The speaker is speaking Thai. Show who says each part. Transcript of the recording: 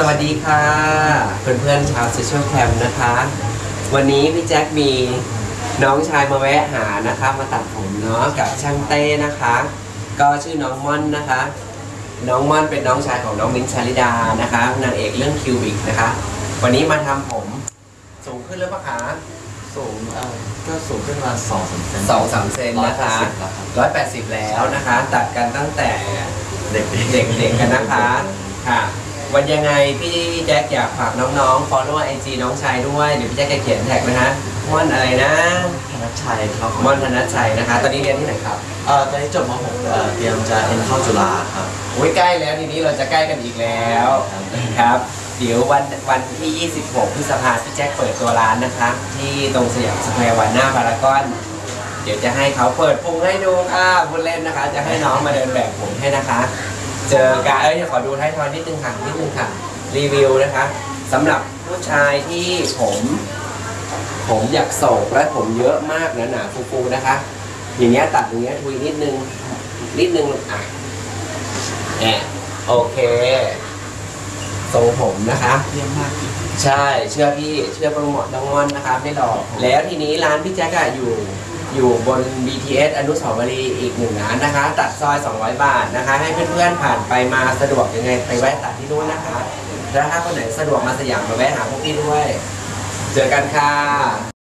Speaker 1: สวัสดีค่ะ เพื่อนๆชาวโซเชียลแคมนะคะ วันนี้พี่แจ็คมีน้องชายมาแวะหานะคะ มาตัดผมเนาะกับช่างเต้นะคะ ก็ชื่อน้องม่อนนะคะ น้องม่อนเป็นน้องชายของน้องมิ้นท์ชาลิดานะคะนางเอกเรื่องคิวบิกนะคะ วันนี้มาทำผมสูงขึ้นหรือเปล่าคะ
Speaker 2: สูงเอ่อก็สูงขึ้นมาสองสามเซน
Speaker 1: สองสามเซนนะคะ
Speaker 2: 180แล้วครับ
Speaker 1: ร้อยแปดสิบแล้วนะคะ ตัดกันตั้งแต่
Speaker 2: เด็ก
Speaker 1: เด็กๆกันนะคะ ค่ะ วันยังไงพี่แจ็คอยากฝากน้องๆ follow IG น้องชายด้วยเดี๋ยวพี่แจ็คจะเขียนแท็กนะฮะม่อนอะไรนะ
Speaker 2: ธนชัยครับ
Speaker 1: ม่อนธนชัยนะคะ ตอนนี้เรียนที่ไหนครับ
Speaker 2: เอ่อตอนนี้จบม .6 เอ่อเตรียมจะเอ็นเข้าจุฬาครับ
Speaker 1: โอ้ยใกล้แล้วทีนี้เราจะใกล้กันอีกแล้วครับ เดี๋ยววันวันที่ 26 พฤษภาพี่แจ็คเปิดตัวร้านนะคะ ที่ตรงสยามสแควร์วันหน้าพารากอนเดี๋ยวจะให้เขาเปิดพุงให้ดูค่ะพูดเล่นนะคะ จะให้น้องมาเดินแบบผมให้นะคะ เจอกันเอ้ยขอดูท้ายทอยนิดนึงค่ะนิดนึงค่ะ รีวิวนะคะสำหรับผู้ชายที่ผม ผมอยากโศกและผมเยอะมากหนาๆฟูๆนะคะ อย่างเงี้ยตัดอย่างเงี้ยทุยนิดนึงนิดนึงอะแอะโอเคทรงผมนะคะ
Speaker 2: เยี่ยมมาก
Speaker 1: ใช่เชื่อพี่เชื่อโปรโมทน้องมอนนะคะไม่หลอกแล้วทีนี้ร้านพี่แจ๊กอะอยู่ อยู่บน BTS อนุสาวรีย์อีกหนึ่งร้านนะคะ ตัดซอย 200 บาทนะคะ ให้เพื่อนๆผ่านไปมาสะดวกยังไงไปแวะตัดที่นู้นนะคะ แล้วถ้าคนไหนสะดวกมาสยามมาแวะหาพวกพี่ด้วย เจอกันค่ะ